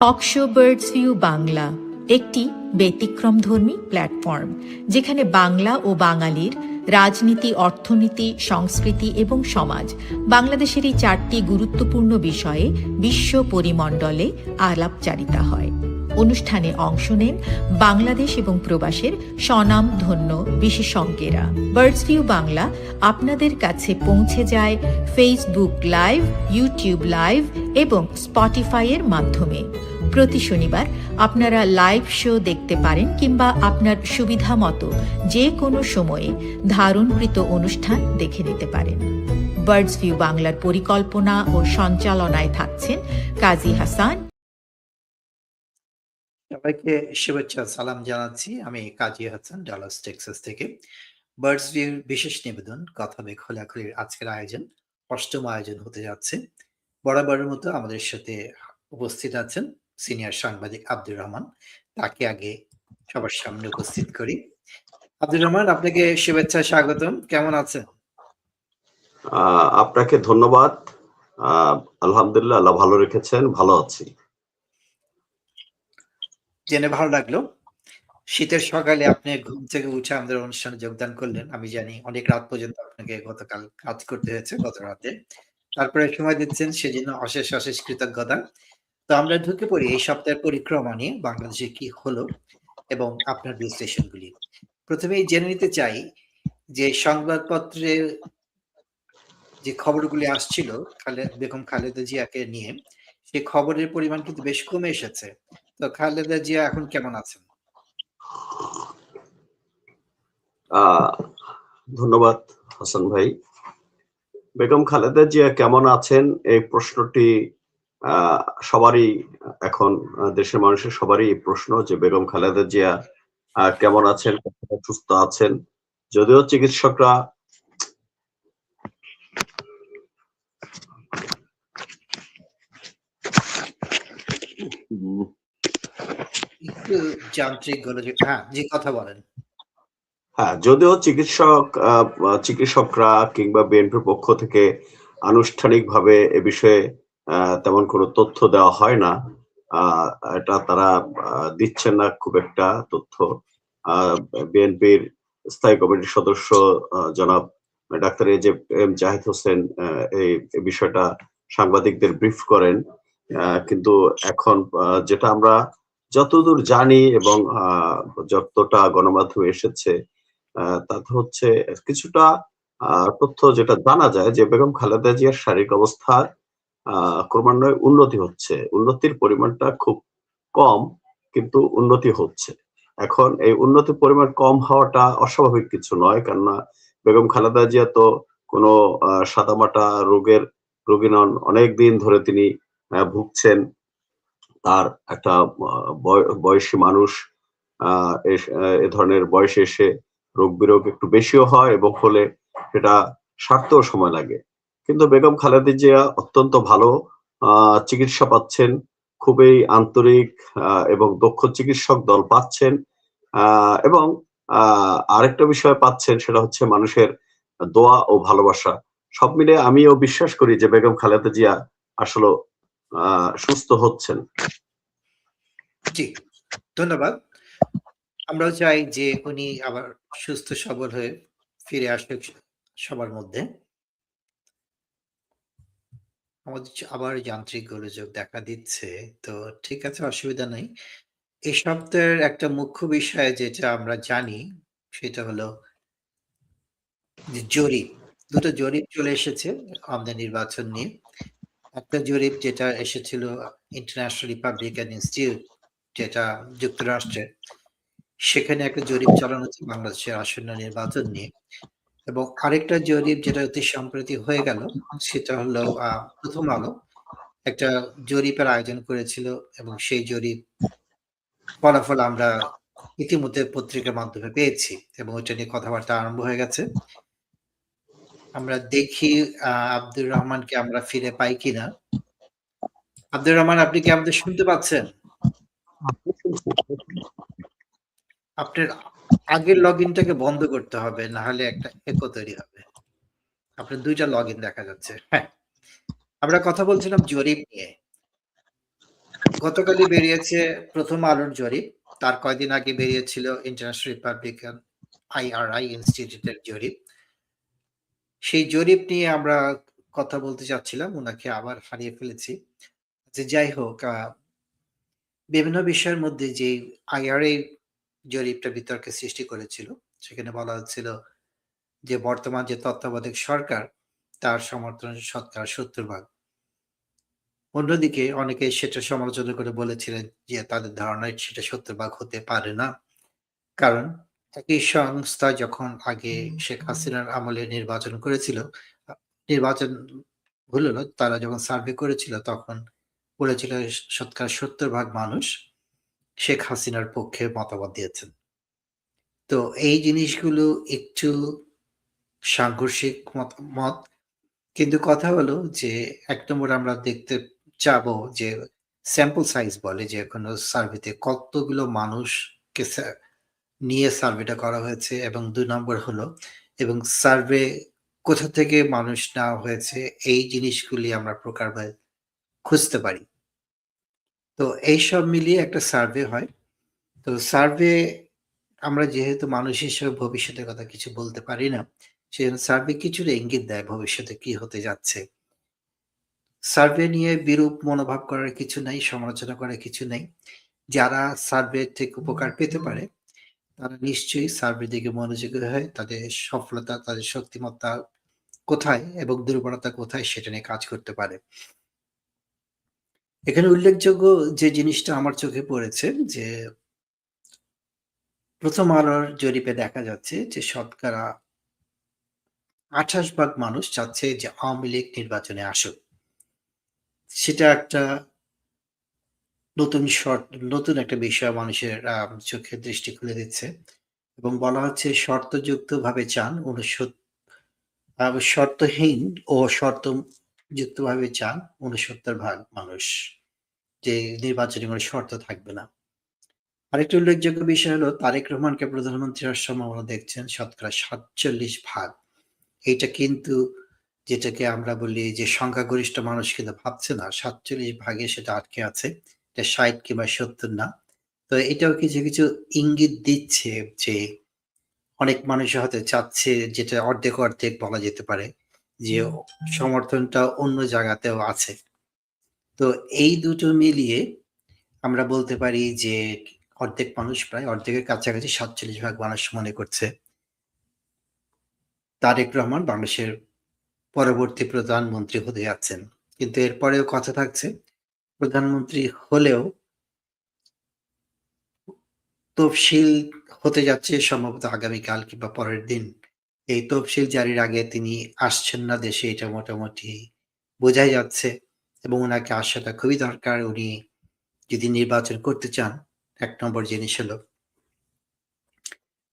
Talk show birds view Bangla একটি ব্যতিক্রমধর্মী platform যেখানে বাংলা ও বাঙালির রাজনীতি, অর্থনীতি, সংস্কৃতি এবং সমাজ বাংলাদেশের এই চারটি গুরুত্বপূর্ণ বিষয়ে বিশ্ব পরিমণ্ডলে আলাপচারিতা হয়। অনুষ্ঠানে অংশ নেন বাংলাদেশ এবং প্রবাসের স্বনাম ধন্য বিশেষজ্ঞেরা। বার্ডস ভিউ বাংলা আপনাদের কাছে পৌঁছে যায় ফেসবুক লাইভ ইউটিউব লাইভ এবং স্পটিফাইয়ের মাধ্যমে। প্রতি শনিবার আপনারা লাইভ শো দেখতে পারেন কিংবা আপনার সুবিধা মতো যে কোনো সময়ে ধারণকৃত অনুষ্ঠান দেখে নিতে পারেন। বার্ডস ভিউ বাংলার পরিকল্পনা ও সঞ্চালনায় থাকছেন কাজী হাসান। সবাইকে শুভেচ্ছা, সালাম জানাচ্ছি। আমি কাজী হাসান, ডালাস, টেক্সাস থেকে। বার্ডস ভিউর বিশেষ নিবেদন, কথা বে খোলাখুলির আজকের আয়োজন। অষ্টম আয়োজন হতে যাচ্ছে। বরাবরের মতো আমাদের সাথে উপস্থিত আছেন সিনিয়র সাংবাদিক আব্দুর রহমান। তাকে আগে সবার সামনে উপস্থিত করি। আব্দুর রহমান আপনাকে শুভেচ্ছা স্বাগতম। কেমন আছেন? আপনাকে ধন্যবাদ। আলহামদুলিল্লাহ আল্লাহ ভালো রেখেছেন ভালো আছি। জেনে ভালো লাগল। শীতের সকালে আপনি ঘুম থেকে উঠে আমাদের অনুষ্ঠানে যোগদান করলেন। আমি জানি অনেক রাত পর্যন্ত আপনাকে গতকাল কাজ করতে হয়েছে গত রাতে। তারপরে সময় দিচ্ছেন সেজন্য অশেষ অশেষ কৃতজ্ঞতা। তো আমরা ঢুকে পড়ি এই সপ্তাহের পরিক্রমা নিয়ে, বাংলাদেশে কি হলো এবং আপনার বিশ্লেষণগুলি। প্রথমেই জেনে নিতে চাই যে সংবাদপত্রে যে খবরগুলি আসছিল খালেদ বেগম খালেদা জিয়াকে নিয়ে সেই খবরের পরিমাণ কিন্তু বেশ কমে এসেছে। তো খালেদা জিয়া এখন কেমন আছেন? ধন্যবাদ, হাসান ভাই। বেগম খালেদা জিয়া কেমন আছেন? এই প্রশ্নটি সবারই এখন দেশের মানুষের সবারই প্রশ্ন যে বেগম খালেদা জিয়া কেমন আছেন সুস্থ আছেন? যদিও চিকিৎসকরা একটু যান্ত্রিক গোলযোগ হ্যাঁ জি কথা বলেন। হ্যাঁ যদিও চিকিৎসক চিকিৎসকরা কিংবা বিএনপির পক্ষ থেকে আনুষ্ঠানিকভাবে এ বিষয়ে তেমন কোনো তথ্য দেওয়া হয় না। এটা তারা দিচ্ছেন না খুব একটা তথ্য। বিএনপির স্থায়ী কমিটির সদস্য জনাব doctor A J M Zahid Hossain এই বিষয়টা সাংবাদিকদের ব্রিফ করেন। কিন্তু এখন যেটা আমরা যতদূর জানি এবং যতটা গণমাধ্যমে এসেছে তাতে হচ্ছে কিছুটা তথ্য যেটা জানা যায় যে বেগম খালেদা জিয়ার শারীরিক অবস্থার ক্রমান্বয়ে উন্নতি হচ্ছে। উন্নতির পরিমাণটা খুব কম, কিন্তু উন্নতি হচ্ছে। এখন এই উন্নতির পরিমাণ কম হওয়াটা অস্বাভাবিক কিছু নয়, কেননা বেগম খালেদা জিয়া তো কোনো সাদামাটা রোগের রোগী নন অনেক দিন ধরে তিনি ভুগছেন। তার একটা বয়- বয়সী মানুষ এ ধরনের বয়সে এসে রোগ বিরোগ একটু বেশিও হয় এবং হলে সেটা সারতেও সময় লাগে। কিন্তু বেগম খালেদা জিয়া অত্যন্ত ভালো চিকিৎসা পাচ্ছেন, খুবই আন্তরিক এবং দক্ষ চিকিৎসক দল পাচ্ছেন এবং আরেকটা বিষয় পাচ্ছেন সেটা হচ্ছে মানুষের দোয়া ও ভালোবাসা। সব মিলে আমিও বিশ্বাস করি যে বেগম খালেদা জিয়া আসলে সুস্থ হচ্ছেন। জি, ধন্যবাদ। আমরাও চাই যে উনি আবার সুস্থ, সবল হয়ে ফিরে আসুক সবার মধ্যে। আমাদের আবার যান্ত্রিক গোলযোগ দেখা দিচ্ছে। তো ঠিক আছে, অসুবিধা নেই। এই সপ্তাহের একটা মুখ্য বিষয় যেটা আমরা জানি, সেটা হলো জরিপ। দুটো জরিপ চলে এসেছে আমাদের নির্বাচন নিয়ে। একটা জরিপ যেটা এসেছিল ইন্টারন্যাশনাল রিপাবলিকান ইনস্টিটিউট যেটা যুক্তরাষ্ট্রে সেখানে একটা জরিপ চালানো হচ্ছে বাংলাদেশের আসন্ন নির্বাচন নিয়ে। এবং আরেকটা জরিপ যেটা অতি সম্প্রতি হয়ে গেল, সেটা হলো প্রথম আলো। একটা জরিপের আয়োজন করেছিল এবং সেই জরিপ ফলাফল আমরা ইতিমধ্যে পত্রিকার মাধ্যমে পেয়েছি এবং ওটা নিয়ে কথাবার্তা আরম্ভ হয়ে গেছে। আমরা দেখি আব্দুর রহমানকে আমরা ফিরে পাই কিনা। আব্দুর রহমান, আপনি কি আমাদের শুনতে পাচ্ছেন? আপনার আগের লগ ইনটাকে বন্ধ করতে হবে না হলে একটা একো তৈরি হবে। আপনার দুইটা লগ ইন দেখা যাচ্ছে। হ্যাঁ আমরা কথা বলছিলাম জরিপ নিয়ে। গতকালই বেরিয়েছে প্রথম আলোর জরিপ, তার কয়দিন আগে বেরিয়েছিল ইন্টারন্যাশনাল রিপাবলিকান আইআরআই ইনস্টিটিউটের জরিপ। সেই জরিপ নিয়ে আমরা কথা বলতে চাচ্ছিলাম, ওনাকে আবার হারিয়ে ফেলেছি। যে যাই হোক বিভিন্ন বিষয়ের মধ্যে যে আইআরআই জরিপটা বিতর্কের সৃষ্টি করেছিল সেখানে বলা হচ্ছিল যে বর্তমান যে তত্ত্বাবধায়ক সরকার তার সমর্থন শতকরা সত্তর ভাগ। অন্যদিকে অনেকে সেটা সমালোচনা করে বলেছিলেন যে তাদের ধারণায় সেটা সত্তর ভাগ হতে পারে না। কারণ একই সংস্থা যখন আগে শেখ হাসিনার আমলে নির্বাচন করেছিল নির্বাচন হলো তারা যখন সার্ভে করেছিল তখন বলেছিল শতকরা সত্তর ভাগ মানুষ। শেখ হাসিনার পক্ষে মতামত দিয়েছেন। তো এই জিনিসগুলো একটু সাংঘর্ষিক মত কিন্তু কথা হলো যে, এক নম্বর আমরা দেখতে চাবো যে স্যাম্পল সাইজ বলে যে, কোনো সার্ভেতে কতগুলো মানুষকে নিয়ে সার্ভেটা করা হয়েছে এবং দুই নম্বর হলো, এবং সার্ভে কোথা থেকে মানুষ নেওয়া হয়েছে, এই জিনিসগুলি আমরা প্রকারভাবে খুঁজতে পারি। তো এই সব মিলিয়ে একটা সার্ভে হয়। তো সার্ভে আমরা যেহেতু মানুষ হিসেবে ভবিষ্যতের কথা কিছু বলতে পারি না, সেজন্য সার্ভে কিছুটা ইঙ্গিত দেয় ভবিষ্যতে কি হতে যাচ্ছে। সার্ভে নিয়ে বিরূপ মনোভাব করার কিছু নাই, সমালোচনা করার কিছু নেই। যারা সার্ভে থেকে উপকার পেতে পারে, তারা নিশ্চয়ই সার্ভে দিকে মনোযোগী হয় তাদের সফলতা, তাদের শক্তিমত্তা কোথায় এবং দুর্বলতা কোথায় সেটা নিয়ে কাজ করতে পারে। এখানে উল্লেখযোগ্য যে জিনিসটা আমার চোখে পড়েছে যে প্রথম আলোর জরিপে দেখা যাচ্ছে যে শতকরা আঠাশ ভাগ মানুষ চাচ্ছে যে আওয়ামী লীগ নির্বাচনে আসুক। সেটা একটা নতুন শর্ত, নতুন একটা বিষয় মানুষের চোখে দৃষ্টি খুলে দিচ্ছে এবং বলা হচ্ছে শর্তযুক্ত ভাবে চান উনসত্তর শর্তহীন ও শর্তযুক্ত ভাবে চান উনসত্তর ভাগ মানুষ। যে নির্বাচনে কোনো শর্ত থাকবে না। আরেকটি উল্লেখযোগ্য বিষয় হলো, তারেক রহমানকে প্রধানমন্ত্রী হওয়ার সম্ভাবনা দেখছেন শতকরা সাতচল্লিশ ভাগ। এইটা কিন্তু যেটাকে আমরা বলি যে সংখ্যাগরিষ্ঠ মানুষ কিন্তু ভাবছে না, সাতচল্লিশ ভাগে সেটা আটকে আছে। এটা ষাট কিংবা সত্তর না। তো এটাও কিছু কিছু ইঙ্গিত দিচ্ছে যে অনেক মানুষ হয়তো চাচ্ছে যেটা অর্ধেক অর্ধেক বলা যেতে পারে। যে সমর্থনটা অন্য জায়গাতেও আছে। তো এই দুটো মিলিয়ে আমরা বলতে পারি যে অর্ধেক মানুষ প্রায় অর্ধেকের কাছাকাছি সাতচল্লিশ ভাগ মানুষ মনে করছে। তারেক রহমান বাংলাদেশের পরবর্তী প্রধানমন্ত্রী হতে যাচ্ছেন। কিন্তু এরপরেও কথা থাকছে প্রধানমন্ত্রী হলেও তফসিল হতে যাচ্ছে সম্ভবত আগামীকাল কিংবা পরের দিন। এই তফসিল জারির আগে তিনি আসছেন না দেশে, এটা মোটামুটি বোঝাই যাচ্ছে এবং ওনাকে আসাটা খুবই দরকার। উনি যদি নির্বাচন করতে চান, এক নম্বর জিনিস হলো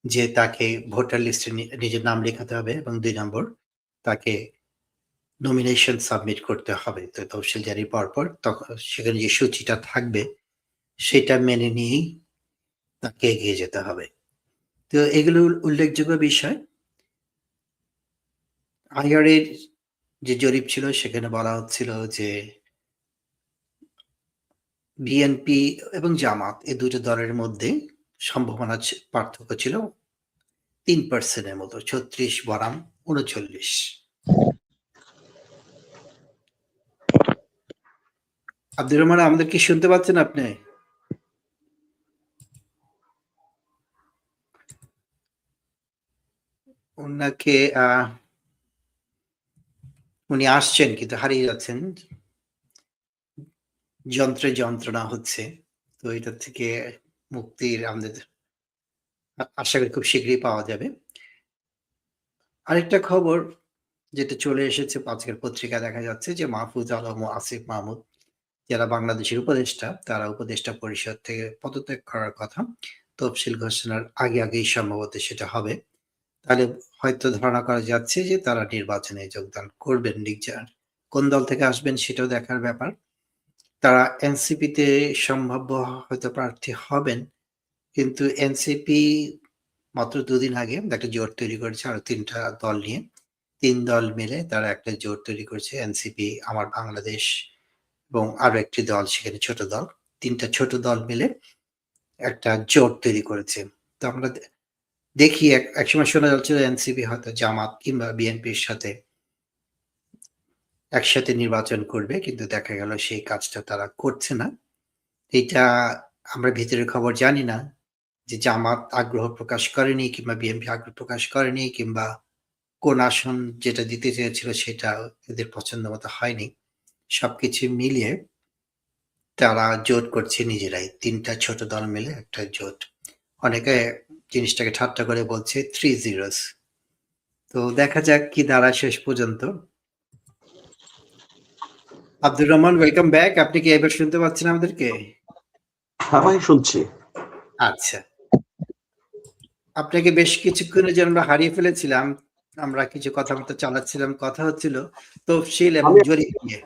যে তাকে ভোটার লিস্টে নিজের নাম লেখাতে হবে এবং দুই নম্বর তাকে নমিনেশন সাবমিট করতে হবে। তো তফসিল জারির পর পর তখন সেখানে যে সূচিটা থাকবে, সেটা মেনে নিয়েই তাকে এগিয়ে যেতে হবে। তো এগুলো উল্লেখযোগ্য বিষয়। আইআরের যে জরিপ ছিল, সেখানে বলা হচ্ছিল যে বিএনপি এবং জামাত এই দুটো দলের মধ্যে সম্ভাবনা পার্থক্য ছিল তিন পার্সেন্টের মতো, ছত্রিশ বরাম উনচল্লিশ। আব্দুর রহমান, আমাদের কি শুনতে পাচ্ছেন আপনি? ওনাকে, আহ উনি আসছেন কিন্তু হারিয়ে যাচ্ছেন। যন্ত্রে যন্ত্রণা হচ্ছে। তো এটা থেকে মুক্তির আমাদের আশা করি খুব শীঘ্রই পাওয়া যাবে। আরেকটা খবর যেটা চলে এসেছে, আজকের পত্রিকা দেখা যাচ্ছে যে মাহফুজ আলম ও আসিফ মাহমুদ, যারা বাংলাদেশের উপদেষ্টা, তারা উপদেষ্টা পরিষদ থেকে পদত্যাগ করার কথা। তফসিল ঘোষণার আগে আগেই সম্ভবত সেটা হবে। তাহলে হয়তো ধারণা করা যাচ্ছে যে তারা নির্বাচনে যোগদান করবেন নিজের কোন দল থেকে আসবেন সেটাও দেখার ব্যাপার। তারা এনসিপিতে সম্ভাব্য হয়তো প্রার্থী হবেন, কিন্তু এনসিপি মাত্র দুদিন আগে একটা জোট তৈরি করেছে আরও তিনটা দল নিয়ে। তিন দল মিলে তারা একটা জোট তৈরি করেছে, এনসিপি, আমার বাংলাদেশ এবং আরও একটি দল, সেখানে ছোট দল। তিনটা ছোট দল মিলে একটা জোট তৈরি করেছে। তো আমরা দেখি, এক- একসময় শোনা যাচ্ছিল এনসিপি হয়তো জামাত কিংবা বিএনপির সাথে একসাথে নির্বাচন করবে, কিন্তু দেখা গেল সেই কাজটা তারা করছে না। এটা আমরা ভিতরের খবর জানি না যে জামাত আগ্রহ প্রকাশ করেনি কিংবা বিএনপি আগ্রহ প্রকাশ করেনি কিংবা কোন আসন যেটা দিতে চেয়েছিল সেটা এদের পছন্দ মতো হয়নি। সবকিছু মিলিয়ে তারা জোট করছে নিজেরাই, তিনটা ছোট দল মিলে একটা জোট। অনেকে জিনিসটাকে ঠাট্টা করে বলছে থ্রি জিরোস তো দেখা যাক কি দাঁড়ায় শেষ পর্যন্ত। আব্দুর রহমান ওয়েলকাম ব্যাক আপনি কি এবার শুনতে পাচ্ছেন আমাদেরকে? হ্যাঁ ভাই শুনছি। আচ্ছা। আপনাকে বেশ কিছুক্ষণের জন্য আমরা হারিয়ে ফেলেছিলাম। আমরা কিছু কথাবার্তা চালাচ্ছিলাম কথা হচ্ছিল তফসিল এবং আমি- জরিপ নিয়ে।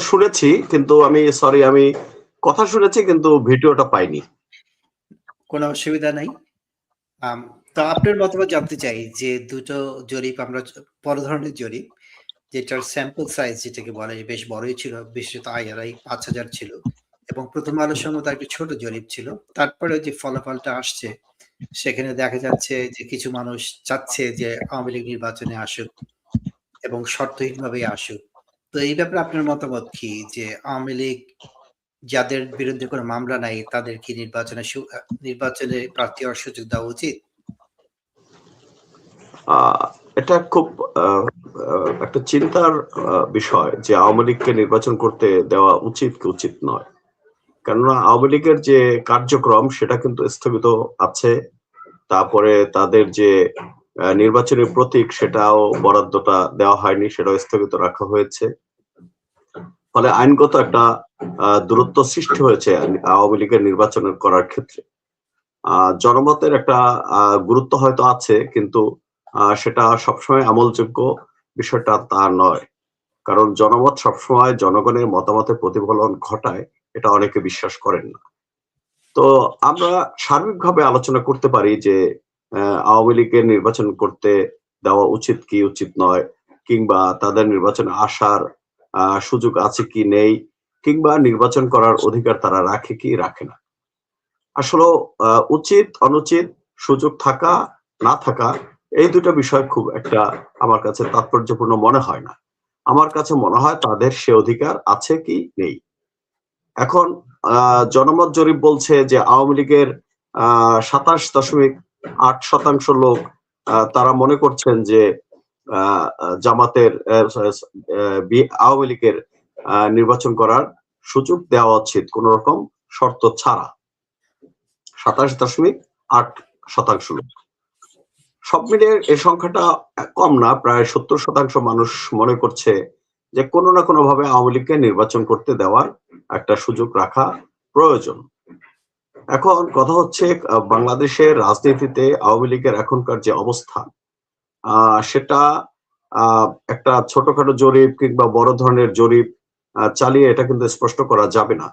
শুনেছি কিন্তু আমি সরি আমি কথা শুনেছি কিন্তু ভিডিওটা পাইনি। কোনো অসুবিধা নাই। তো আপনার মতামত জানতে চাই যে দুটো জরিপ আমরা বড় ধরনের জরিপ, যেটার স্যাম্পল সাইজ যেটাকে বলে বেশ বড়ই ছিল বিশেষত আইআরআই পাঁচ হাজার ছিল এবং প্রথম আলোর সঙ্গে তার একটি ছোট জরিপ ছিল। তারপরে যে ফলাফলটা আসছে, সেখানে দেখা যাচ্ছে যে কিছু মানুষ চাচ্ছে যে আওয়ামী লীগ নির্বাচনে আসুক এবং শর্তহীনভাবে আসুক। তো এই ব্যাপারে আপনার মতামত কি? যে আওয়ামী লীগ যাদের বিরুদ্ধে কোনো মামলা নাই তাদের কি নির্বাচনে নির্বাচনে প্রার্থী হওয়ার সুযোগ দেওয়া উচিত? এটা খুব একটা চিন্তার বিষয় যে আওয়ামী লীগকে নির্বাচন করতে দেওয়া উচিত কি উচিত নয়। কেননা আওয়ামী লীগের যে কার্যক্রম সেটা কিন্তু স্থগিত আছে। তারপরে তাদের যে আহ, নির্বাচনী প্রতীক সেটাও বরাদ্দটা দেওয়া হয়নি সেটাও স্থগিত রাখা হয়েছে। ফলে আইনগত একটা দূরত্ব সৃষ্টি হয়েছে আওয়ামী লীগের নির্বাচন করার ক্ষেত্রে। জনমতের একটা গুরুত্ব হয়তো আছে, কিন্তু সেটা সবসময় আমলযোগ্য বিষয়টা তা নয়। কারণ জনমত সবসময় জনগণের মতামতের প্রতিফলন ঘটায়, এটা অনেকে বিশ্বাস করেন না। তো আমরা সার্বিকভাবে আলোচনা করতে পারি যে আওয়ামী লীগের নির্বাচন করতে দেওয়া উচিত কি উচিত নয়, কিংবা তাদের নির্বাচনে আসার সুযোগ আছে কি নেই কিংবা নির্বাচন করার অধিকার তারা রাখে কি রাখে না? আসলে উচিত, অনুচিত, সুযোগ থাকা, না থাকা, এই দুটো বিষয় খুব একটা আমার কাছে তাৎপর্যপূর্ণ মনে হয় না। আমার কাছে মনে হয় তাদের সে অধিকার আছে কি নেই। এখন জনমত জরিপ বলছে যে আওয়ামী লীগের সাতাশ দশমিক আট শতাংশ লোক তারা মনে করছেন যে জামাতের আওয়ামী লীগের নির্বাচন করার সুযোগ দেওয়া উচিত কোন রকম শর্ত ছাড়া। সাতাশ দশমিক আট শতাংশ লোক। সব মিলিয়ে এই সংখ্যাটা কম না, প্রায় সত্তর শতাংশ মানুষ মনে করছে যে কোনো না কোনো ভাবে আওয়ামী লীগকে নির্বাচন করতে দেওয়ার একটা সুযোগ রাখা প্রয়োজন। এখন কথা হচ্ছে বাংলাদেশের রাজনীতিতে আওয়ামী লীগের এখনকার যে অবস্থা সেটা একটা ছোটখাটো জরিপ কিংবা বড় ধরনের জরিপ চালিয়ে এটা কিন্তু স্পষ্ট করা যাবে না।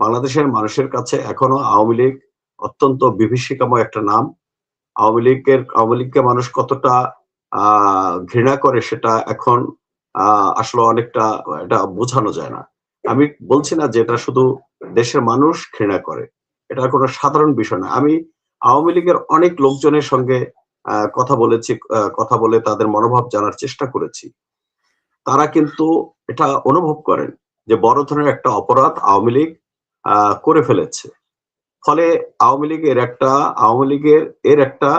বাংলাদেশের মানুষের কাছে এখনও আওয়ামী লীগ অত্যন্ত বিভীষিকাময় একটা নাম। আওয়ামী লীগের, আওয়ামী লীগকে মানুষ কতটা ঘৃণা করে সেটা এখন আসলে অনেকটা এটা বোঝানো যায় না। আমি বলছি না যে এটা শুধু দেশের মানুষ ঘৃণা করে। এটা কোনো সাধারণ বিষয় না। আমি আওয়ামী লীগের অনেক লোকজনের সঙ্গে কথা বলেছি কথা বলে তাদের মনোভাব জানার চেষ্টা করেছি। তারা কিন্তু এটা অনুভব করেন যে বড় ধরনের একটা অপরাধ আওয়ামী লীগ করে ফেলেছে। ফলে আওয়ামী লীগের একটা, আওয়ামী লীগের, এর একটা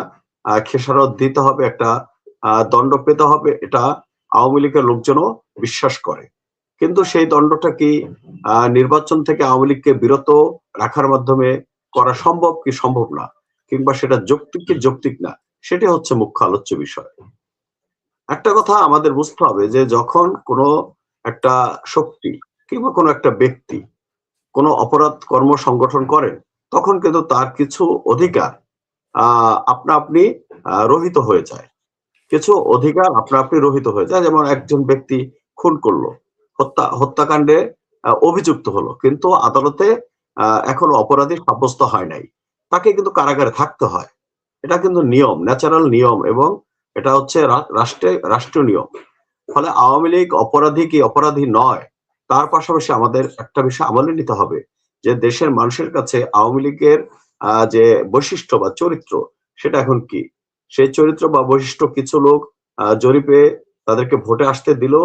খেসারত দিতে হবে, একটা দণ্ড পেতে হবে, এটা আওয়ামী লীগের লোকজনও বিশ্বাস করে। কিন্তু সেই দণ্ডটা কি নির্বাচন থেকে আওয়ামী লীগকে বিরত রাখার মাধ্যমে করা সম্ভব কি সম্ভব না? কিংবা সেটা যৌক্তিক কি যৌক্তিক না? সেটা হচ্ছে মুখ্য আলোচ্য বিষয়। একটা কথা আমাদের বুঝতে হবে যে যখন কোনো একটা শক্তি কিংবা কোনো একটা ব্যক্তি কোনো অপরাধ কর্ম সংগঠন করেন, তখন কিন্তু তার কিছু অধিকার আপনা আপনি রহিত হয়ে যায়। কিছু অধিকার আপনা আপনি রহিত হয়ে যায়। যেমন একজন ব্যক্তি খুন করল, হত্যা, হত্যাকাণ্ডে অভিযুক্ত হলো, কিন্তু আদালতে এখনও অপরাধী সাব্যস্ত হয় নাই। তাকে কিন্তু কারাগারে থাকতে হয়। এটা কিন্তু নিয়ম ন্যাচারাল নিয়ম এবং এটা হচ্ছে রাষ্ট্রে, রাষ্ট্রীয় নিয়ম। ফলে আওয়ামী লীগ অপরাধী কি অপরাধী নয়, তার পাশাপাশি আমাদের একটা বিষয় আমলে নিতে হবে, যে দেশের মানুষের কাছে আওয়ামী লীগের যে বৈশিষ্ট্য বা চরিত্র, সেটা এখন কি? সেই চরিত্র বা বৈশিষ্ট্য কিছু লোক জরিপে তাদেরকে ভোটে আসতে দিল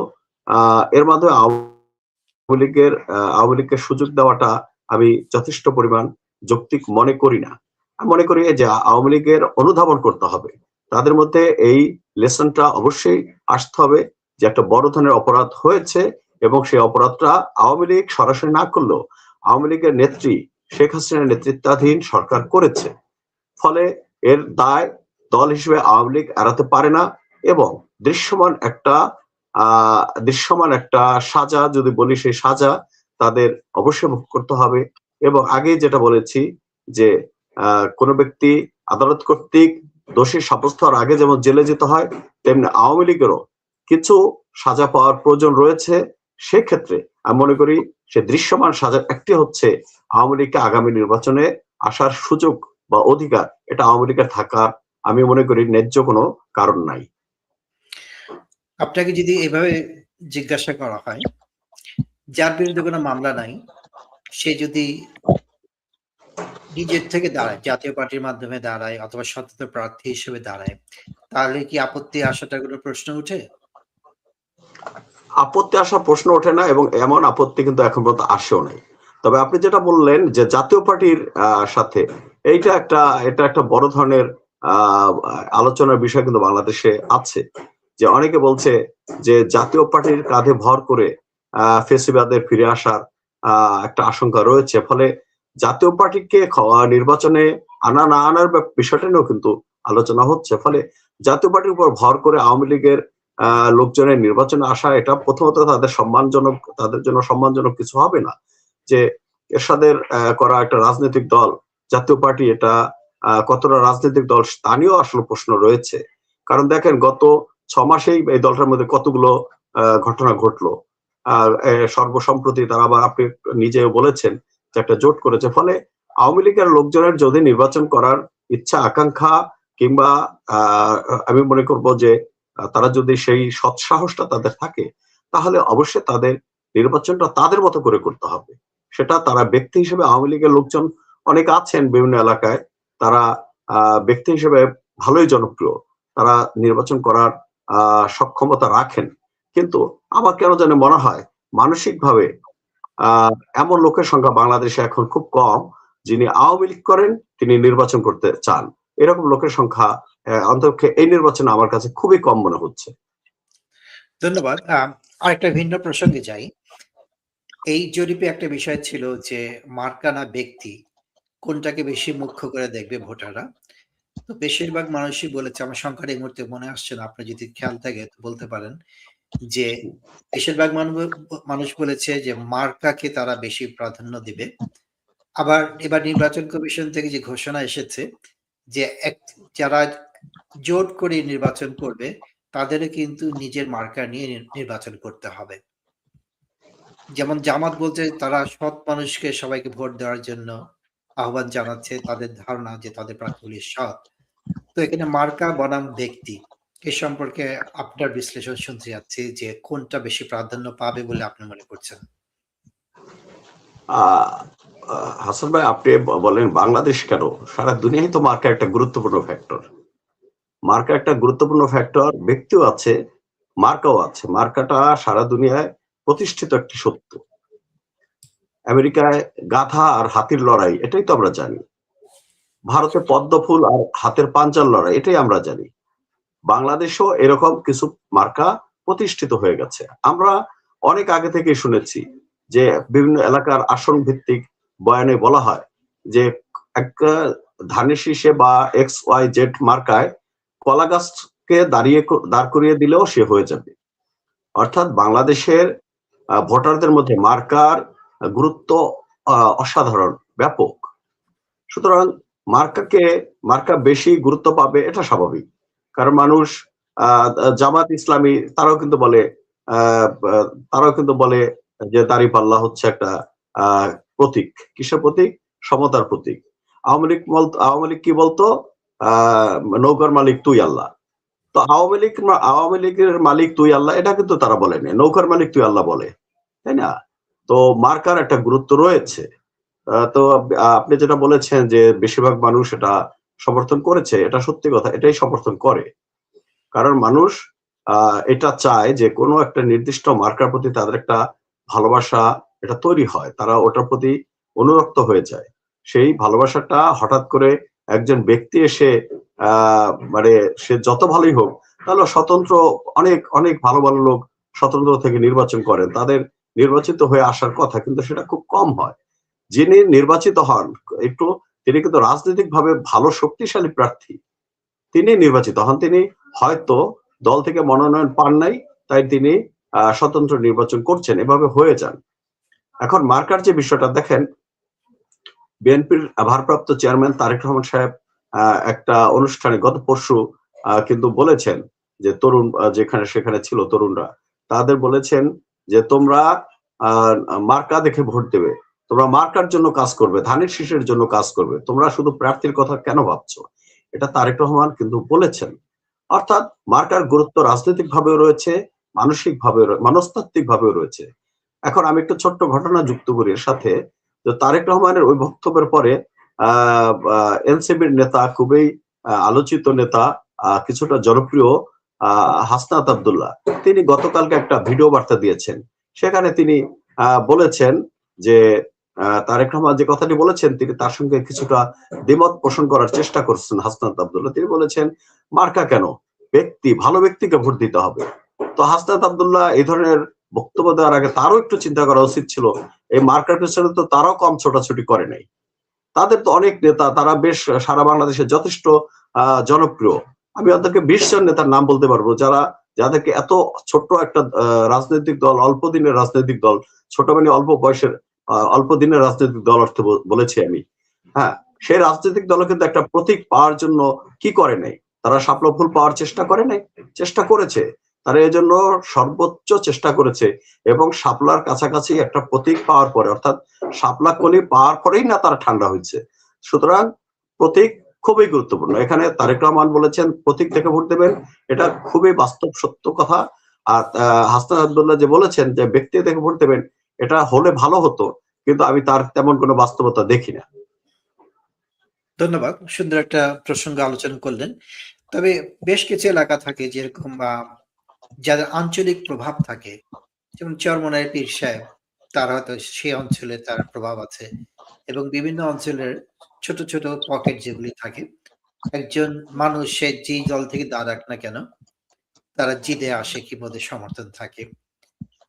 এর মাধ্যমে আওয়ামী লীগের আওয়ামী লীগকে সুযোগ দেওয়াটা আমি যথেষ্ট পরিমাণ যৌক্তিক মনে করি না। মনে করি যে আওয়ামী লীগের অনুধাবন করতে হবে। তাদের মধ্যে এই লেসনটা অবশ্যই আসতে হবে যে একটা বড় ধরনের অপরাধ হয়েছে এবং সেই অপরাধটা আওয়ামী লীগ সরাসরি না করলেও আওয়ামী লীগের নেত্রী শেখ হাসিনার নেতৃত্বাধীন সরকার করেছে। ফলে এর দায় দল হিসেবে আওয়ামী লীগ এড়াতে পারে না এবং দৃশ্যমান একটা আহ দৃশ্যমান একটা সাজা, যদি বলি সেই সাজা তাদের অবশ্যই ভোগ করতে হবে এবং আগে যেটা বলেছি যে কোনো ব্যক্তি আদালত কর্তৃক দোষী সাব্যস্ত হওয়ার আগে যেমন জেলে যেতে হয়, তেমনি আওয়ামী লীগেরও কিছু সাজা পাওয়ার প্রয়োজন রয়েছে। সেক্ষেত্রে আমি মনে করি সে দৃশ্যমান সাজার একটি হচ্ছে আওয়ামী লীগকে আগামী নির্বাচনে আসার সুযোগ বা অধিকার, এটা আওয়ামী লীগের থাকার আমি মনে করি ন্যায্য কোনো কারণ নাই। আপনাকে যদি এভাবে জিজ্ঞাসা করা হয়, যার বিরুদ্ধে কোনো মামলা নাই, সে যদি নিজের থেকে দাঁড়ায়, জাতীয় পার্টির মাধ্যমে দাঁড়ায় অথবা স্বতন্ত্র প্রার্থী হিসেবে দাঁড়ায়, তাহলে কি আপত্তি আসাটা কোনো প্রশ্ন উঠে আপত্তি আসার প্রশ্ন ওঠে না এবং এমন আপত্তি কিন্তু এখন পর্যন্ত আসেও নাই। তবে আপনি যেটা বললেন যে জাতীয় পার্টির সাথে, এইটা একটা, এটা একটা বড় ধরনের আলোচনার বিষয় কিন্তু বাংলাদেশে আছে। যে অনেকে বলছে যে জাতীয় পার্টির কাঁধে ভর করে ফেসিবাদের ফিরে আসার একটা আশঙ্কা রয়েছে। ফলে জাতীয় পার্টিকে নির্বাচনে আনা না আনার বিষয়টা নিয়েও কিন্তু আলোচনা হচ্ছে। ফলে জাতীয় পার্টির উপর ভর করে আওয়ামী লীগের লোকজনের নির্বাচনে আসা, এটা প্রথমত তাদের সম্মানজনক, তাদের জন্য সম্মানজনক কিছু হবে না। যে এরশাদের করা একটা রাজনৈতিক দল, জাতীয় পার্টি এটা কতটা রাজনৈতিক দল স্থানীয় আসলে প্রশ্ন রয়েছে। কারণ দেখেন, গত ছ মাসেই এই দলটার মধ্যে কতগুলো ঘটনা ঘটলো। আর সর্বসম্প্রতি তারা আবার আপনি নিজেও বলেছেন একটা জোট করেছে। ফলে আওয়ামী লীগের লোকজনের যদি নির্বাচন করার ইচ্ছা, আকাঙ্ক্ষা কিংবা আমি মনে করব যে, তারা যদি সেই সৎসাহসটা তাদের থাকে, তাহলে অবশ্যই তাদের নির্বাচনটা তাদের মতো করে করতে হবে। সেটা তারা ব্যক্তি হিসেবে আওয়ামী লীগের লোকজন অনেক আছেন বিভিন্ন এলাকায়। তারা ব্যক্তি হিসেবে ভালোই জনপ্রিয়। তারা নির্বাচন করার সক্ষমতা রাখেন। কিন্তু আমার কেন জানি মনে হয়, মানসিকভাবে এমন লোকের সংখ্যা বাংলাদেশে এখন খুব কম যিনি আওয়ামী লীগ করেন, তিনি নির্বাচন করতে চান। এরকম লোকের সংখ্যা অন্তপক্ষে এই নির্বাচনে আমার কাছে খুবই কম মনে হচ্ছে। ধন্যবাদ। আরেকটা ভিন্ন প্রসঙ্গে যাই। এই জরিপে একটা বিষয় ছিল যে মার্কানা ব্যক্তি, কোনটাকে বেশি মুখ্য করে দেখবে ভোটাররা? তো বেশিরভাগ মানুষই বলেছে, আমার সংখ্যাটা এই মুহূর্তে মনে আসছে না আপনি যদি খেয়াল থাকে বলতে পারেন। যে বেশিরভাগ মানুষ বলেছে যে মার্কাকে তারা বেশি প্রাধান্য দিবে। আবার এবার নির্বাচন কমিশন থেকে যে ঘোষণা এসেছে যে এক, যারা জোট করে নির্বাচন করবে, তাদেরও কিন্তু নিজের মার্কা নিয়ে নির- নির্বাচন করতে হবে। যেমন জামাত বলছে তারা সৎ মানুষকে সবাইকে ভোট দেওয়ার জন্য আহ্বান জানাচ্ছে, তাদের ধারণা যে তাদের প্রার্থীগুলি সৎ। তো এখানে মার্কা বনাম ব্যক্তি। এ সম্পর্কে আপনার বিশ্লেষণ শুনতে যাচ্ছি যে কোনটা বেশি প্রাধান্য পাবে বলে আপনি মনে করছেন? হাসান ভাই, আপনি বলেন বাংলাদেশ কেন? সারা দুনিয়ায় তো মার্কা একটা গুরুত্বপূর্ণ ফ্যাক্টর মার্কা একটা গুরুত্বপূর্ণ ফ্যাক্টর ব্যক্তিও আছে, মার্কাও আছে। মার্কাটা সারা দুনিয়ায় প্রতিষ্ঠিত একটি সত্য। আমেরিকায় গাধা আর হাতির লড়াই, এটাই তো আমরা জানি। ভারতে পদ্ম ফুল আর হাতের পাঞ্জার লড়াই, এটাই আমরা জানি। বাংলাদেশও এরকম কিছু মার্কা প্রতিষ্ঠিত হয়ে গেছে। আমরা অনেক আগে থেকে শুনেছি যে বিভিন্ন এলাকার আসন ভিত্তিক বয়ানে বলা হয় যে একটা ধানের শীষে বা এক্স ওয়াই জেড মার্কায় কলা গাছকে দাঁড়িয়ে দাঁড় করিয়ে দিলেও সে হয়ে যাবে। অর্থাৎ বাংলাদেশের ভোটারদের মধ্যে মার্কার গুরুত্ব অসাধারণ, ব্যাপক। সুতরাং মার্কাকে, মার্কা বেশি গুরুত্ব পাবে এটা স্বাভাবিক। কারণ মানুষ জামাত ইসলামী, তারাও কিন্তু বলে তারাও কিন্তু বলে যে দাঁড়িপাল্লা হচ্ছে একটা প্রতীক। কিসের প্রতীক? সমতার প্রতীক। আওয়ামী লীগ আওয়ামী লীগ কি বলতো? নৌকার মালিক তুই আল্লাহ। তো আওয়ামী লীগ আওয়ামী লীগের মালিক তুই আল্লাহ, এটা কিন্তু তারা বলেনি নৌকার মালিক তুই আল্লাহ বলে, তাই না? তো মার্কার একটা গুরুত্ব রয়েছে। তো আপনি যেটা বলেছেন যে বেশিরভাগ মানুষ এটা সমর্থন করেছে, এটা সত্যি কথা, এটাই সমর্থন করে। কারণ মানুষ এটা চায় যে কোনো একটা নির্দিষ্ট মার্কার প্রতি তাদের একটা ভালোবাসা, এটা তৈরি হয়, তারা ওটার প্রতি অনুরক্ত হয়ে যায়। সেই ভালোবাসাটা হঠাৎ করে একজন ব্যক্তি এসে মানে সে যত ভালোই হোক, তাহলে স্বতন্ত্র অনেক অনেক ভালো ভালো লোক স্বতন্ত্র থেকে নির্বাচন করেন, তাদের নির্বাচিত হয়ে আসার কথা, কিন্তু সেটা খুব কম হয়। যিনি নির্বাচিত হন, একটু তিনি কিন্তু রাজনৈতিকভাবে ভালো শক্তিশালী প্রার্থী। তিনি নির্বাচিত হন। তিনি হয়তো দল থেকে মনোনয়ন পান নাই, তাই তিনি স্বতন্ত্র নির্বাচন করছেন, এভাবে হয়ে যান। এখন মার্কার যে বিষয়টা দেখেন, বিএনপির ভারপ্রাপ্ত চেয়ারম্যান তারেক রহমান সাহেব একটা অনুষ্ঠানে গত পরশু কিন্তু বলেছেন যে তরুণ যেখানে সেখানে ছিল তরুণরা, তাদের বলেছেন যে তোমরা মার্কা দেখে ভোট দেবে। তোমরা মার্কার জন্য কাজ করবে ধানের শীষের জন্য কাজ করবে। তোমরা শুধু প্রার্থীর কথা কেন ভাবছ? এটা তারেক রহমান কিন্তু বলেছেন। অর্থাৎ মার্কার গুরুত্ব রাজনৈতিক ভাবেও রয়েছে মানসিক ভাবে মনস্তাত্ত্বিক ভাবেও রয়েছে। এখন আমি একটা ছোট্ট ঘটনা যুক্ত করি এর সাথে। যে তারেক রহমানের ওই বক্তব্যের পরে আহ এনসিবির নেতা খুবই আলোচিত নেতা কিছুটা জনপ্রিয় আহ, হাসনাত আব্দুল্লাহ। তিনি গতকালকে একটা ভিডিও বার্তা দিয়েছেন। সেখানে তিনি বলেছেন যে তারেক রহমান যে কথাটি বলেছেন, তিনি তার সঙ্গে কিছুটা দ্বিমত পোষণ করার চেষ্টা করছেন হাসনাত আব্দুল্লাহ। তিনি বলেছেন, মার্কা কেন? ব্যক্তি, ভালো ব্যক্তিকে ভোট দিতে হবে। তো হাসনাত আব্দুল্লাহ এই ধরনের বক্তব্য দেওয়ার আগে তারও একটু চিন্তা করা উচিত ছিল, এই মার্কার পেছনে তো তারাও কম ছোটাছুটি করে নাই। তাদের তো অনেক নেতা, তারা বেশ সারা বাংলাদেশে যথেষ্ট জনপ্রিয়। আমি ওদেরকে বিশ জন নেতার নাম বলতে পারব, যারা, যাদেরকে এত ছোট্ট একটা রাজনৈতিক দল, অল্প দিনের রাজনৈতিক দল, ছোট মানে অল্প বয়সের অল্প দিনের রাজনৈতিক দল অর্থে বল- বলেছি আমি। হ্যাঁ সেই রাজনৈতিক দল কিন্তু একটা প্রতীক পাওয়ার জন্য কি করে নাই? তারা শাপলা ফুল পাওয়ার চেষ্টা করে নাই চেষ্টা করেছে। তারা এই জন্য সর্বোচ্চ চেষ্টা করেছে এবং শাপলার কাছাকাছি একটা প্রতীক পাওয়ার পরে অর্থাৎ শাপলা কলি পাওয়ার পরেই না তারা ঠান্ডা হয়েছে। সুতরাং প্রতীক খুবই গুরুত্বপূর্ণ। এখানে তারেক রহমান বলেছেন প্রতীক থেকে ভোট দেবেন এটা খুবই বাস্তব সত্য কথা। আর আহ, হাসান আব্দুল্লাহ যে বলেছেন যে ব্যক্তি থেকে ভোট দেবেন এটা হলে ভালো হতো, কিন্তু আমি তার তেমন কোনো বাস্তবতা দেখি না ধন্যবাদ, সুন্দর একটা প্রসঙ্গ আলোচনা করলেন। তবে বেশ কিছু এলাকা থাকে যেরকম যাদের আঞ্চলিক প্রভাব থাকে, যেমন চরমনায় পীর সাহেব, তার হয়তো সে অঞ্চলে তার প্রভাব আছে, এবং বিভিন্ন অঞ্চলের ছোট ছোট পকেট যেগুলি থাকে, একজন মানুষ সে যেই দল থেকে দাঁড়াক না কেন, তারা জিদে আসে কি মধ্যে সমর্থন থাকে।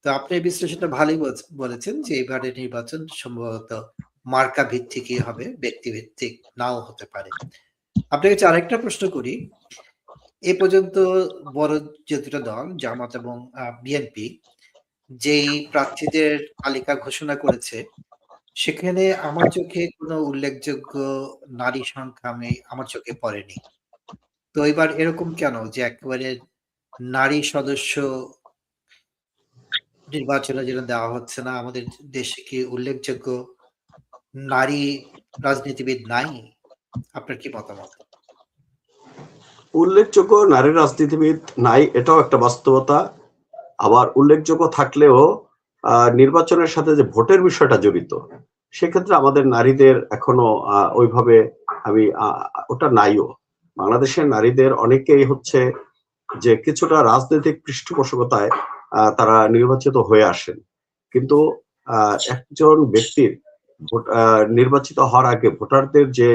তো আপনি বিশ্লেষণটা ভালোই বলেছেন যে এবারে নির্বাচন সম্ভবত মার্কা ভিত্তিকই হবে ব্যক্তি ভিত্তিক নাও হতে পারে। আপনার কাছে আরেকটা প্রশ্ন করি। এ পর্যন্ত বড় যে দুটো দল, জামাত এবং বিএনপি, যেই প্রার্থীদের তালিকা ঘোষণা করেছে, সেখানে আমার চোখে কোনো উল্লেখযোগ্য নারী সংখ্যা আমি, আমার চোখে পড়েনি। তো এবার এরকম কেন যে একেবারে নারী সদস্য নির্বাচনের জন্য দেওয়া হচ্ছে না, আমাদের দেশে কি উল্লেখযোগ্য নারী রাজনীতিবিদ নাই? আপনার কি মতামত? উল্লেখযোগ্য নারী রাজনীতিবিদ নাই, এটাও একটা বাস্তবতা। আবার উল্লেখযোগ্য থাকলেও নির্বাচনের সাথে যে ভোটের বিষয়টা জড়িত, সেক্ষেত্রে আমাদের নারীদের এখনও ওইভাবে আমি ওটা নাইও। বাংলাদেশের নারীদের অনেকেই হচ্ছে যে কিছুটা রাজনৈতিক পৃষ্ঠপোষকতায় তারা নির্বাচিত হয়ে আসেন। কিন্তু একজন ব্যক্তির নির্বাচিত হওয়ার আগে ভোটারদের যে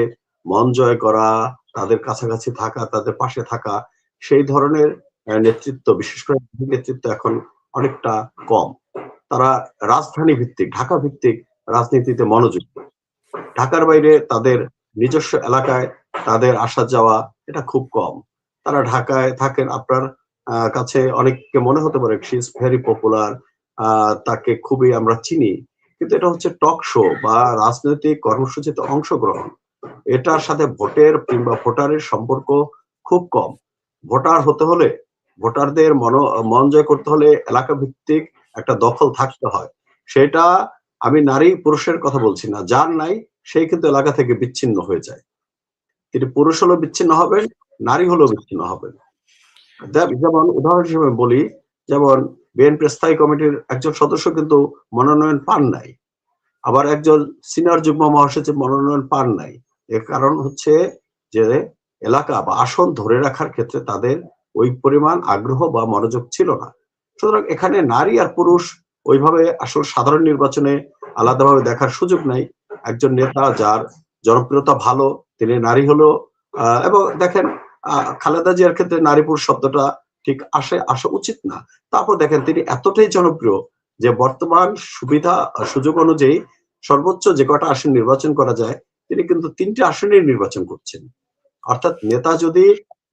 মন জয় করা, তাদের কাছাকাছি থাকা, তাদের পাশে থাকা, সেই ধরনের নেতৃত্ব, বিশেষ করে নেতৃত্ব এখন অনেকটা কম। তারা রাজধানী ভিত্তিক, ঢাকা ভিত্তিক রাজনীতিতে মনোযোগী ঢাকার বাইরে তাদের নিজস্ব এলাকায় তাদের আসা যাওয়া এটা খুব কম। তারা ঢাকায় থাকেন আপনার কাছে অনেককে মনে হতে পারে শি ইজ ভেরি পপুলার তাকে খুবই আমরা চিনি। কিন্তু এটা হচ্ছে টক শো বা রাজনৈতিক কর্মসূচিতে অংশগ্রহণ। এটার সাথে ভোটের কিংবা ভোটারের সম্পর্ক খুব কম। ভোটার হতে হলে, ভোটারদের মন মন জয় করতে হলে এলাকা ভিত্তিক একটা দখল থাকতে হয়। সেটা আমি নারী পুরুষের কথা বলছি না, যার নাই, সেই কিন্তু এলাকা থেকে বিচ্ছিন্ন হয়ে যায়। তিনি পুরুষ হলেও বিচ্ছিন্ন হবেন, নারী হলেও বিচ্ছিন্ন হবেন। যেমন উদাহরণ হিসেবে বলি, যেমন বিএনপি স্থায়ী কমিটির একজন সদস্য কিন্তু মনোনয়ন পান নাই। আবার একজন সিনিয়র যুগ্ম মহাসচিব মনোনয়ন পান নাই। এর কারণ হচ্ছে যে এলাকা বা আসন ধরে রাখার ক্ষেত্রে তাদের ওই পরিমাণ আগ্রহ বা মনোযোগ ছিল না। সুতরাং এখানে নারী আর পুরুষ ওইভাবে আসল সাধারণ নির্বাচনে আলাদাভাবে দেখার সুযোগ নাই। একজন নেতা যার জনপ্রিয়তা ভালো, তিনি নারী হলো এবং দেখেন খালেদা জিয়ার ক্ষেত্রে নারী পুরুষ শব্দটা ঠিক আসে, আসা উচিত না। তারপর দেখেন, তিনি এতটাই জনপ্রিয় যে বর্তমান সুবিধা, সুযোগ অনুযায়ী সর্বোচ্চ যে কটা আসন নির্বাচন করা যায়, তিনি কিন্তু তিনটি আসনেই নির্বাচন করছেন। অর্থাৎ নেতা যদি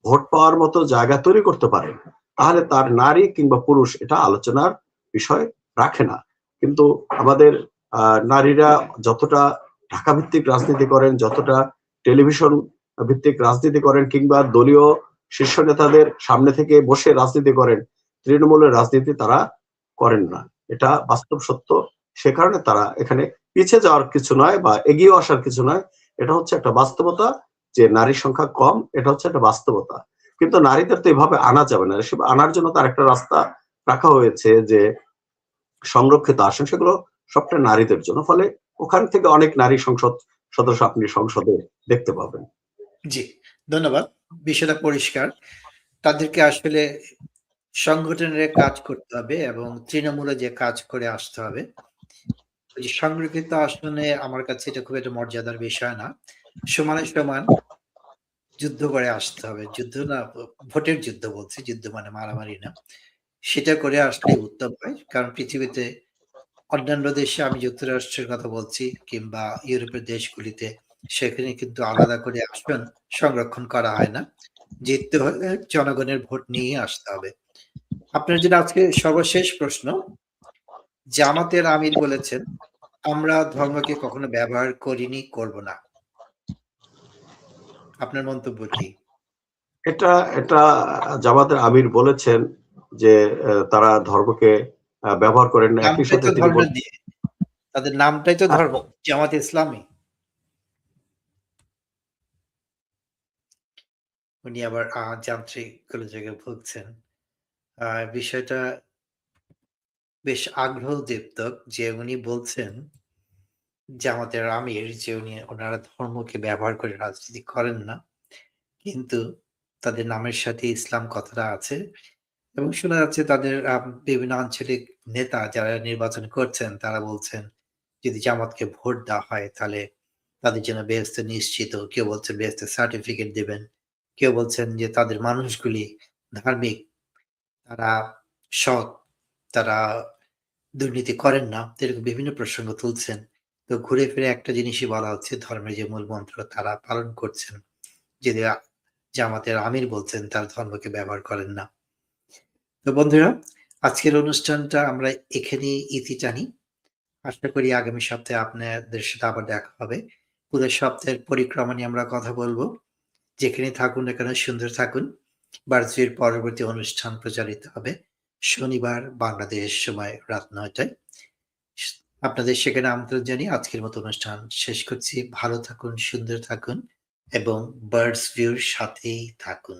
ভোট পাওয়ার মতো জায়গা তৈরি করতে পারেন তাহলে তার নারী কিংবা পুরুষ এটা আলোচনার বিষয় রাখে না। কিন্তু আমাদের নারীরা যতটা ঢাকা ভিত্তিক রাজনীতি করেন, যতটা টেলিভিশন ভিত্তিক রাজনীতি করেন কিংবা দলীয় শীর্ষ নেতাদের সামনে থেকে বসে রাজনীতি করেন, তৃণমূলের রাজনীতি তারা করেন না। এটা বাস্তব সত্য। সে কারণে তারা এখানে পিছিয়ে যাওয়ার কিছু নয় বা এগিয়ে আসার কিছু নয়। এটা হচ্ছে একটা বাস্তবতা যে নারীর সংখ্যা কম, এটা হচ্ছে একটা বাস্তবতা। কিন্তু নারীদের তো এভাবে আনা যাবে না। আনার জন্য তার একটা রাস্তা রাখা হয়েছে যে সংরক্ষিত আসন, সেগুলো সবটা নারীদের জন্য। ফলে ওখান থেকে অনেক নারী সংসদ সদস্য আপনি সংসদে দেখতে পাবেন। জি, ধন্যবাদ। বিষয়টা পরিষ্কার। তাদেরকে আসলে সংগঠনের কাজ করতে হবে এবং তৃণমূলে যে কাজ করে আসতে হবে। সংরক্ষিত আসনে আমার কাছে এটা খুব একটা মর্যাদার বিষয় না। সমানে সমান যুদ্ধ করে আসতে হবে। যুদ্ধ না, ভোটের যুদ্ধ বলছি, যুদ্ধ মানে মারামারি না। সেটা করে আসলে উত্তম হয়। কারণ পৃথিবীতে অন্যান্য দেশে আমি যুক্তরাষ্ট্রের কথা বলছি কিংবা ইউরোপের দেশগুলিতে সেখানে কিন্তু আলাদা করে আসন সংরক্ষণ করা হয় না। জিততে হলে জনগণের ভোট নিয়ে আসতে হবে। আপনার যেটা আজকে সর্বশেষ প্রশ্ন জামাতের আমির বলেছেন আমরা ধর্মকে কখনো ব্যবহার করিনি করব না। আপনার মন্তব্য কি? এটা এটা জামাতের আমির বলেছেন যে আহ, তারা ধর্মকে আহ, ব্যবহার করেন না। একই সাথে ধর্ম দিয়ে তাদের নামটাই তো ধর্ম। জামাত ইসলামী। উনি আবার যান্ত্রিক গোলযোগে ভুগছেন। বিষয়টা বেশ আগ্রহ দীপ্তক যে উনি বলছেন জামাতের আমির যে উনি ওনারা ধর্মকে ব্যবহার করে রাজনীতি করেন না, কিন্তু তাদের নামের সাথে ইসলাম কথাটা আছে এবং শোনা যাচ্ছে তাদের বিভিন্ন আঞ্চলিক নেতা যারা নির্বাচন করছেন তারা বলছেন, যদি জামাতকে ভোট দেওয়া হয় তাহলে তাদের জন্য বেহস্ত নিশ্চিত। কেউ বলছে বেহস্ত সার্টিফিকেট দেবেন। কেউ বলছেন যে তাদের মানুষগুলি ধার্মিক, তারা সৎ, তারা দুর্নীতি করেন না। এরকম বিভিন্ন প্রসঙ্গ তুলছেন। তো ঘুরে ফিরে একটা জিনিসই বলা হচ্ছে, ধর্মের যে মূল মন্ত্র তারা পালন করছেন। আ- জামাতের আমির বলছেন, তার ধর্মকে ব্যবহার করেন না। তো বন্ধুরা, আজকের অনুষ্ঠানটা আমরা এখানেই ইতি টানি। আশা করি আগামী সপ্তাহে আপনাদের সাথে আবার দেখা হবে। পুরো সপ্তাহের পরিক্রমা নিয়ে আমরা কথা বলব। যেখানে থাকুন না কেন, সুন্দর থাকুন। বার্জির পরবর্তী অনুষ্ঠান প্রচারিত হবে শনিবার বাংলাদেশ সময় রাত নয়টায়। আপনাদের সেখানে আমন্ত্রণ জানিয়ে আজকের মতো অনুষ্ঠান শেষ করছি। ভালো থাকুন, সুন্দর থাকুন এবং বার্ডস ভিউর সাথেই থাকুন।